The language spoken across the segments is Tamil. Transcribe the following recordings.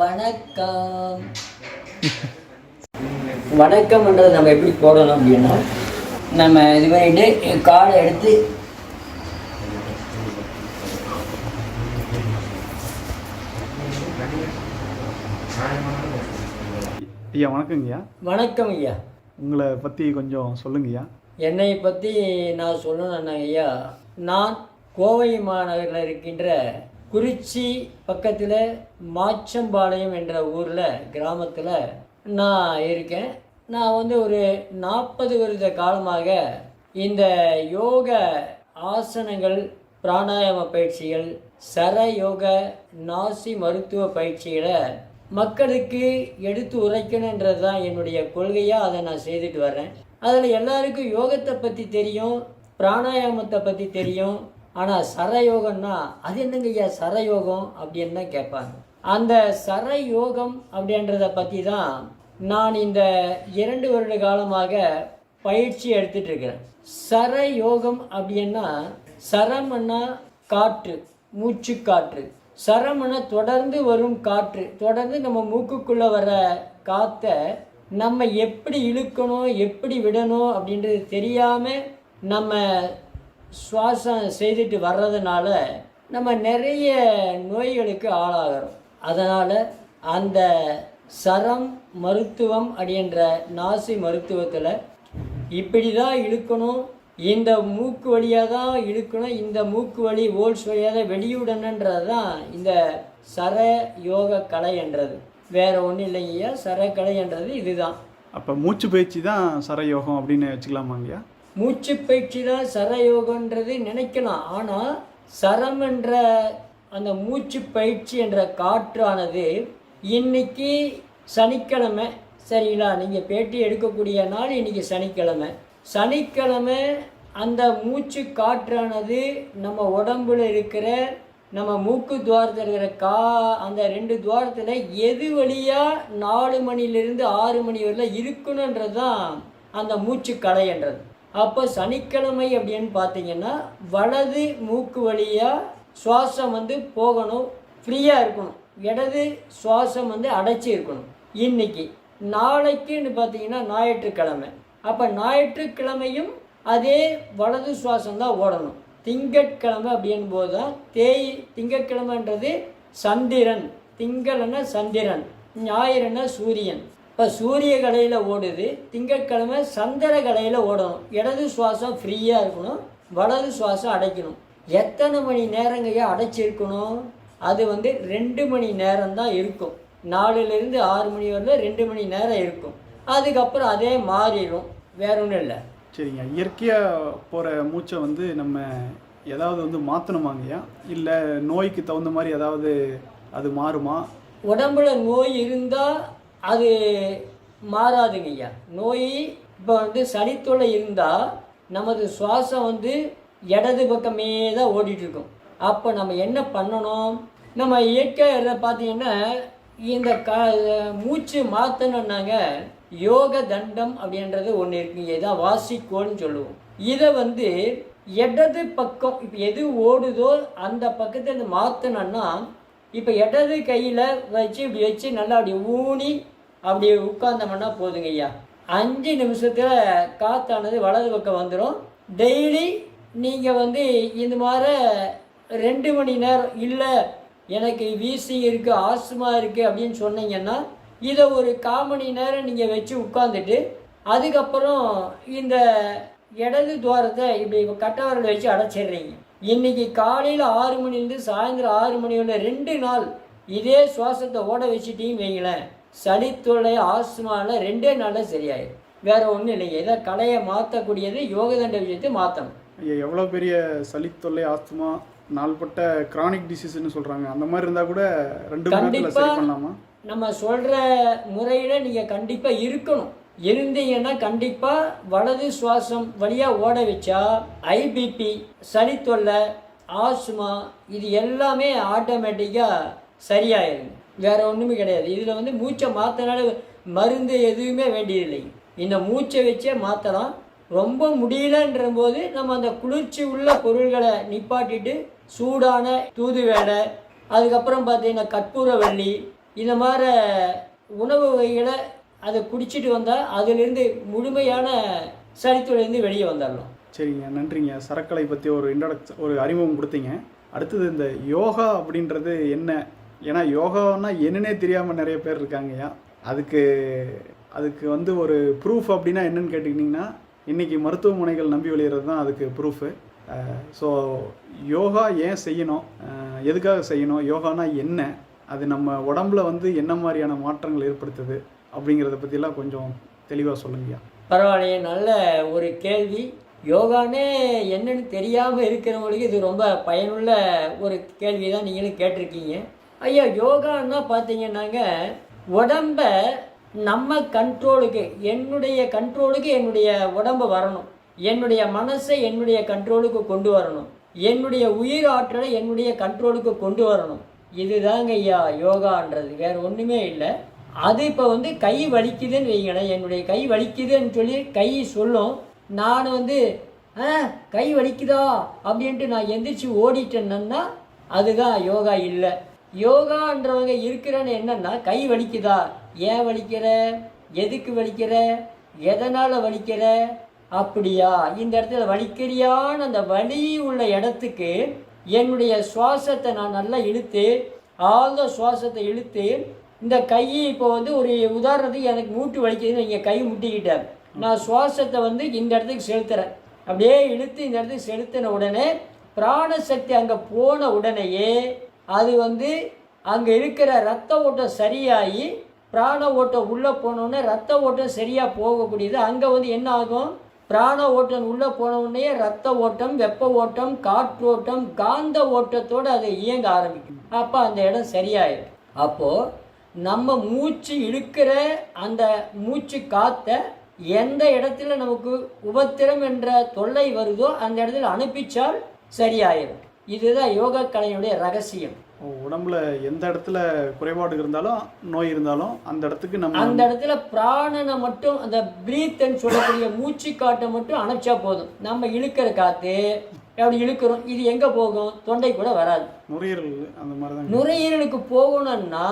வணக்கம். வணக்கம்ன்றது நம்ம எப்படி போடணும் அப்படின்னா நம்ம இது பண்ணிட்டு காலை எடுத்து ஐயா வணக்கங்கய்யா வணக்கம் ஐயா. உங்களை பற்றி கொஞ்சம் சொல்லுங்கய்யா என்னை பற்றி நான் சொல்லணும்னா ஐயா. நான் கோவை மாநகரில் இருக்கின்ற குறிச்சி பக்கத்தில் மாச்சம்பாளையம் என்ற ஊரில் கிராமத்தில் நான் இருக்கேன். நான் வந்து ஒரு நாற்பது வருட காலமாக இந்த யோக ஆசனங்கள் பிராணாயாம பயிற்சிகள் சர யோக நாசி மருத்துவ பயிற்சிகளை மக்களுக்கு எடுத்து உரைக்கணுன்றது தான் என்னுடைய கொள்கையாக அதை நான் செய்துட்டு வர்றேன். அதில் எல்லாருக்கும் யோகத்தை பற்றி தெரியும் பிராணாயாமத்தை பற்றி தெரியும் ஆனால் சரயோகம்னா அது என்னங்க ஐயா சரயோகம் அப்படின்னு தான் கேட்பாங்க. அந்த சரயோகம் அப்படின்றத பற்றி தான் நான் இந்த இரண்டு வருட காலமாக பயிற்சி எடுத்துட்டு இருக்கிறேன் சரயோகம் அப்படின்னா சரம்னா காற்று மூச்சு காற்று. சரம்னா தொடர்ந்து வரும் காற்று. தொடர்ந்து நம்ம மூக்குக்குள்ளே வர காற்றை நம்ம எப்படி இழுக்கணும் எப்படி விடணும் அப்படின்றது தெரியாமல் நம்ம சுவாசம் செய்துட்டு வர்றதுனால நம்ம நிறைய நோய்களுக்கு ஆளாகிறோம். அதனால் அந்த சரம் மருத்துவம் அப்படின்ற நாசி மருத்துவத்தில் இப்படி தான் இழுக்கணும். இந்த மூக்கு வழியாக தான் இழுக்கணும். இந்த மூக்கு வழி ஓல்ஸ் வழியாக தான் வெளியிடணுன்றது தான் இந்த சர யோக கலை என்றது வேற ஒன்றும் இல்லைங்கய்யா சர கலை என்றது இதுதான். அப்போ மூச்சு பயிற்சி தான் சரயோகம் அப்படின்னு வச்சுக்கலாமாங்கய்யா மூச்சு பயிற்சி தான் சரயோகன்றது நினைக்கலாம். ஆனால் சரம் என்ற அந்த மூச்சு பயிற்சி என்ற காற்றானது இன்னைக்கு சனிக்கிழமை. சரிங்களா? நீங்கள் பேட்டி எடுக்கக்கூடிய நாள் இன்னைக்கு சனிக்கிழமை. சனிக்கிழமை அந்த மூச்சு காற்றானது நம்ம உடம்புல இருக்கிற நம்ம மூக்கு துவாரத்தில் இருக்கிற கா அந்த ரெண்டு துவாரத்தில் எது வழியாக நாலு மணிலிருந்து ஆறு மணி வரையில் இருக்கணுன்றது தான் அந்த மூச்சு கலைன்றது அப்போ சனிக்கிழமை அப்படின்னு பார்த்தீங்கன்னா வலது மூக்கு வழியாக சுவாசம் வந்து போகணும் ஃப்ரீயாக இருக்கணும். இடது சுவாசம் வந்து அடைச்சி இருக்கணும். இன்னைக்கு நாளைக்குன்னு பார்த்தீங்கன்னா ஞாயிற்றுக்கிழமை. அப்போ ஞாயிற்றுக்கிழமையும் அதே வலது சுவாசம் தான் ஓடணும். திங்கட்கிழமை அப்படின் போது தான் தேய் திங்கட்கிழமைன்றது சந்திரன். திங்களன்னா சந்திரன் ஞாயிறுன்னா சூரியன். இப்போ சூரிய கலையில் ஓடுது திங்கட்கிழமை சந்திர கலையில் ஓடணும். இடது சுவாசம் ஃப்ரீயாக இருக்கணும் வலது சுவாசம் அடைக்கணும். எத்தனை மணி நேரங்கய்யா அடைச்சிருக்கணும் அது வந்து ரெண்டு மணி நேரம் தான் இருக்கும். நாலுலேருந்து ஆறு மணி வரல ரெண்டு மணி நேரம் இருக்கும். அதுக்கப்புறம் அதே மாறிடும். வேற ஒன்றும் இல்லை. சரிங்க. இயற்கையாக போகிற மூச்சை வந்து நம்ம ஏதாவது வந்து மாற்றணுமாங்கய்யா இல்லை நோய்க்கு தகுந்த மாதிரி ஏதாவது அது மாறுமா? உடம்புல நோய் இருந்தால் அது மாறாதுங்க ஐயா. நோய் இப்போ வந்து சளித்தொல்லை இருந்தால் நமது சுவாசம் வந்து இடது பக்கமே தான் ஓடிட்டு இருக்கும் அப்போ நம்ம என்ன பண்ணணும்? நம்ம இயற்கை பார்த்தீங்கன்னா இந்த க மூச்சு மாற்றணுன்னாங்க யோக தண்டம் அப்படின்றது ஒன்று இருக்குங்க இதான் வாசிக்கோன்னு சொல்லுவோம். இதை வந்து இடது பக்கம் இப்போ எது ஓடுதோ அந்த பக்கத்தில் இருந்து மாற்றணும்னா இப்போ இடது கையில் வச்சு இப்படி வச்சு நல்லா அப்படி ஊனி அப்படி உட்கார்ந்தோம்னா போதுங்க ஐயா. அஞ்சு நிமிஷத்தில் காற்றானது வலது பக்கம் வந்துடும் டெய்லி நீங்கள் வந்து இந்த மாதிரி ரெண்டு மணி நேரம் இல்லை எனக்கு வீசி இருக்குது ஆஸ்மா இருக்குது அப்படின்னு சொன்னீங்கன்னா இதை ஒரு கால் மணி நேரம் நீங்கள் வச்சு உட்காந்துட்டு அதுக்கப்புறம் இந்த இடது துவாரத்தை இப்படி கட்டவரில் வச்சு அடைச்சிடுறீங்க. இன்னைக்கு காலையில் ஆறு மணிலேருந்து சாயந்தரம் ஆறு மணி வரை ரெண்டு நாள் இதே சுவாசத்தை ஓட வச்சுட்டீங்கன்னு வைங்களேன். சளித்தொல்லை ஆஸ்மாவில் ரெண்டே நாளில் சரியாயிடும் வேற ஒன்றும் இல்லைங்க. இதை கலையை மாற்றக்கூடியது யோகதண்ட விஷயத்தை மாற்றணும். ஐயா எவ்வளோ பெரிய சளி தொல்லை ஆஸ்துமா நாள்பட்ட கிரானிக் டிசீஸ்னு சொல்கிறாங்க அந்த மாதிரி இருந்தால் கூட ரெண்டு பண்ணலாமா? நம்ம சொல்கிற முறையில் நீங்கள் கண்டிப்பாக இருக்கணும். இருந்தீங்கன்னா கண்டிப்பாக வலது சுவாசம் வழியாக ஓட வச்சா ஐபிபி சளி தொல்லை ஆஸ்மா இது எல்லாமே ஆட்டோமேட்டிக்காக சரியாயிடும் வேற ஒன்றுமே கிடையாது. இதில் வந்து மூச்சை மாற்றினால மருந்து எதுவுமே வேண்டியதில்லை. இந்த மூச்சை வச்சே மாற்றலாம் ரொம்ப முடியலன்ற போது நம்ம அந்த குளிர்ச்சி உள்ள பொருள்களை நிப்பாட்டிட்டு சூடான தூதுவேலை அதுக்கப்புறம் பார்த்தீங்கன்னா கற்பூரவள்ளி இந்த மாதிரி உணவு வகைகளை அதை குடிச்சிட்டு வந்தால் அதிலிருந்து முழுமையான சரித்துலேருந்து வெளியே வந்துடலாம் சரிங்க நன்றிங்க. சரக்கலை பற்றி ஒரு இன்ட்ரடக்ஷன் ஒரு அறிமுகம் கொடுத்தீங்க. அடுத்தது இந்த யோகா அப்படின்றது என்ன? ஏன்னா யோகான்னா என்னன்னே தெரியாமல் நிறைய பேர் இருக்காங்கய்யா அதுக்கு அதுக்கு வந்து ஒரு ப்ரூஃப் அப்படின்னா என்னன்னு கேட்டிங்கன்னா இன்றைக்கி மருத்துவமனைகள் நம்பி வெளியிறது தான் அதுக்கு ப்ரூஃபு ஸோ யோகா ஏன் செய்யணும்? எதுக்காக செய்யணும்? யோகானா என்ன? அது நம்ம உடம்புல வந்து என்ன மாதிரியான மாற்றங்கள் ஏற்படுத்துது? அப்படிங்கிறத பற்றிலாம் கொஞ்சம் தெளிவாக சொல்லுங்கய்யா. பரவாயில்லையே நல்ல ஒரு கேள்வி. யோகானே என்னன்னு தெரியாமல் இருக்கிறவங்களுக்கு இது ரொம்ப பயனுள்ள ஒரு கேள்வி தான் நீங்களும் கேட்டிருக்கீங்க. ஐயா யோகான்னா பார்த்தீங்கன்னாங்க உடம்ப நம்ம கண்ட்ரோலுக்கு என்னுடைய கண்ட்ரோலுக்கு என்னுடைய உடம்பு வரணும். என்னுடைய மனசை என்னுடைய கண்ட்ரோலுக்கு கொண்டு வரணும். என்னுடைய உயிர் ஆற்றலை என்னுடைய கண்ட்ரோலுக்கு கொண்டு வரணும். இதுதாங்க ஐயா யோகான்றது. வேறு ஒன்றுமே இல்லை. அது இப்போ வந்து கை வலிக்குதுன்னு வைங்களேன் என்னுடைய கை வலிக்குதுன்னு சொல்லி கை சொல்லும். நான் வந்து ஆ கை வலிக்குதா? அப்படின்ட்டு நான் எந்திரிச்சு ஓடிட்டேன்னா அதுதான் யோகா இல்லை. யோகான்றவங்க இருக்கிறன்னு என்னன்னா கை வலிக்குதா? ஏன் வலிக்கிற? எதுக்கு வலிக்கிற? எதனால் வலிக்கிற? அப்படியா? இந்த இடத்துல வலிக்கிறியான்னு அந்த வலி உள்ள இடத்துக்கு என்னுடைய சுவாசத்தை நான் நல்லா இழுத்து ஆழ்ந்த சுவாசத்தை இழுத்து இந்த கை இப்போ வந்து ஒரு உதாரணத்துக்கு எனக்கு மூட்டு வலிக்குதுன்னு நீங்கள் கை முட்டிக்கிட்டேன் நான் சுவாசத்தை வந்து இந்த இடத்துக்கு செலுத்துகிறேன் அப்படியே இழுத்து இந்த இடத்துக்கு செலுத்தின உடனே பிராணசக்தி அங்கே போன உடனேயே அது வந்து அங்கே இருக்கிற ரத்த ஓட்டம் சரியாகி பிராண ஓட்டம் உள்ளே போனோடனே ரத்த ஓட்டம் சரியாக போகக்கூடியது. அங்கே வந்து என்ன ஆகும்? பிராண ஓட்டம் உள்ளே போனவுடனே ரத்த ஓட்டம் வெப்ப ஓட்டம் காற்றோட்டம் காந்த ஓட்டத்தோடு அது இயங்க ஆரம்பிக்கும். அப்போ அந்த இடம் சரியாயிடும். அப்போது நம்ம மூச்சு இழுக்கிற அந்த மூச்சு காற்றை எந்த இடத்துல நமக்கு உபத்திரம் என்ற தொல்லை வருதோ அந்த இடத்துல அனுப்பிச்சால் சரியாயிடும் இதுதான் யோகா கலையினுடைய ரகசியம் உடம்புல எந்த இடத்துல குறைபாடு இருந்தாலும் நோய் இருந்தாலும் அந்த இடத்துக்கு நம்ம அந்த இடத்துல பிராணனை மட்டும் அந்த பிரீத்ன்னு சொல்லக்கூடிய மூச்சு காட்டை மட்டும் அணைச்சா போதும். நம்ம இழுக்கிற காற்று அப்படி இழுக்கிறோம். இது எங்கே போகும்? தொண்டை கூட வராது. நுரையீரல் அந்த மாதிரி தான் நுரையீரலுக்கு போகணும்னா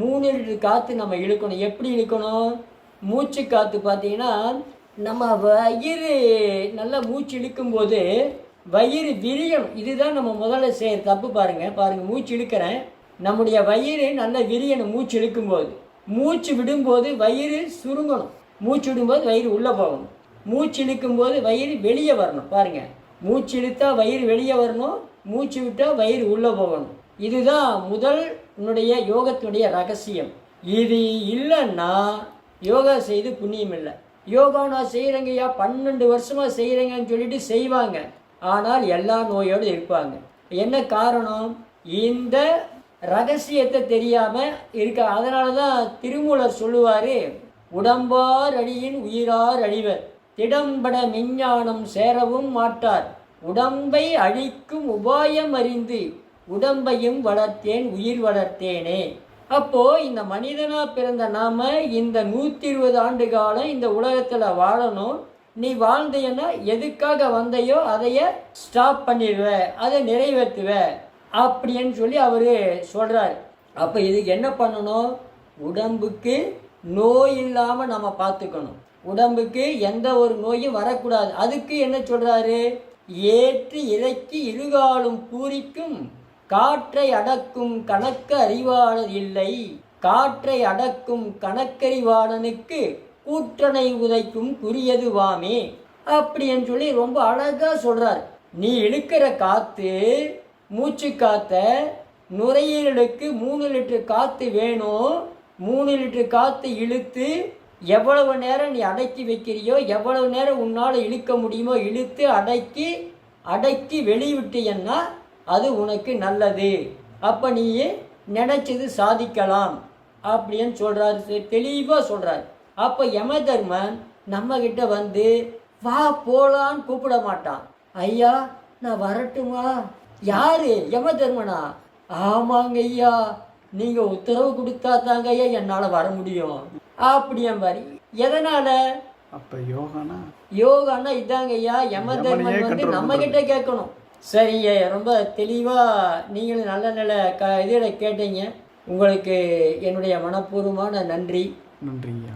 மூணு லிட்டர் காற்று நம்ம இழுக்கணும். எப்படி இழுக்கணும்? மூச்சு காற்று பார்த்தீங்கன்னா நம்ம வயிறு நல்லா மூச்சு இழுக்கும்போது வயிறு விரியணும். இதுதான் நம்ம முதல்ல செய்ய தப்பு பாருங்க. பாருங்க மூச்சு இழுக்கிறேன். நம்முடைய வயிறு நல்லா விரியணும் மூச்சு இழுக்கும்போது. மூச்சு விடும்போது வயிறு சுருங்கணும். மூச்சு விடும்போது வயிறு உள்ளே போகணும். மூச்சு இழுக்கும்போது வயிறு வெளியே வரணும். பாருங்க. மூச்சு இழுத்தா வயிறு வெளியே வரணும் மூச்சு விட்டால் வயிறு உள்ளே போகணும். இதுதான் முதல் உன்னுடைய யோகத்தினுடைய ரகசியம். இது இல்லைன்னா யோகா செய்து புண்ணியம் இல்லை. யோகா நான் செய்கிறேங்கய்யா பன்னெண்டு வருஷமாக செய்கிறேங்கன்னு சொல்லிட்டு செய்வாங்க. ஆனால் எல்லா நோயோடு இருப்பாங்க. என்ன காரணம்? இந்த ரகசியத்தை தெரியாமல் இருக்க அதனால தான் திருமூலர் சொல்லுவார் உடம்பார் அடியின் உயிரார் அழிவர். திடம்பட மெஞ்ஞானம் சேரவும் மாட்டார். உடம்பை அழிக்கும் உபாயம் அறிந்து உடம்பையும் வளர்த்தேன் உயிர் வளர்த்தேனே. அப்போ இந்த மனிதனா பிறந்த நாம இந்த நூத்தி இருபது ஆண்டு காலம் இந்த உலகத்துல வாழணும். நீ வாழ்ந்தேன்னா எதுக்காக வந்தையோ அதைய ஸ்டாப் பண்ணிடுவ அதை நிறைவேற்றுவ அப்படின்னு சொல்லி அவரு சொல்றாரு. அப்ப இதுக்கு என்ன பண்ணணும்? உடம்புக்கு நோய் இல்லாமல் நம்ம பார்த்துக்கணும். உடம்புக்கு எந்த ஒரு நோயும் வரக்கூடாது. அதுக்கு என்ன சொல்கிறாரு ஏற்று இறக்கி இருகாலும் பூரிக்கும். காற்றை அடக்கும் கணக்கு அறிவாளர் இல்லை. காற்றை அடக்கும் கணக்கறிவாளனுக்கு கூற்றனை உதைக்கும் குறியது வாமே. அப்படின்னு சொல்லி ரொம்ப அழகாக சொல்கிறார் நீ இழுக்கிற காற்று மூச்சு காத்த நுரையீரலுக்கு மூணு லிட்டர் காற்று வேணும். மூணு லிட்டர் காற்று இழுத்து எவ்வளவு நேரம் நீ அடக்கி வைக்கிறியோ எவ்வளவு நேரம் உன்னால் இழுக்க முடியுமோ இழுத்து அடக்கி அடக்கி வெளிவிட்டியன்னா அது உனக்கு நல்லது. அப்போ நீ நினச்சது சாதிக்கலாம் அப்படின்னு சொல்கிறாரு தெளிவாக சொல்கிறார் அப்போ யம தர்மன் நம்மக்கிட்ட வந்து வா போகலான்னு கூப்பிட மாட்டான். ஐயா நான் வரட்டுமா? யாரு? யம தர்மனா ஆமாங்க ஐயா. நீங்க உத்தரவு கொடுத்தா தாங்க ஐயா என்னால வர முடியும். அப்படியே மாதிரி. எதனால? அப்ப யோகானா? யோகான்னா இதாங்க ஐயா யம தர்மன் வந்து நம்ம கிட்ட கேட்கணும். சரிங்க ரொம்ப தெளிவா நீங்களும் நல்ல நல்ல க இதில் கேட்டீங்க. உங்களுக்கு என்னுடைய மனப்பூர்வமான நன்றி. நன்றிங்கய்யா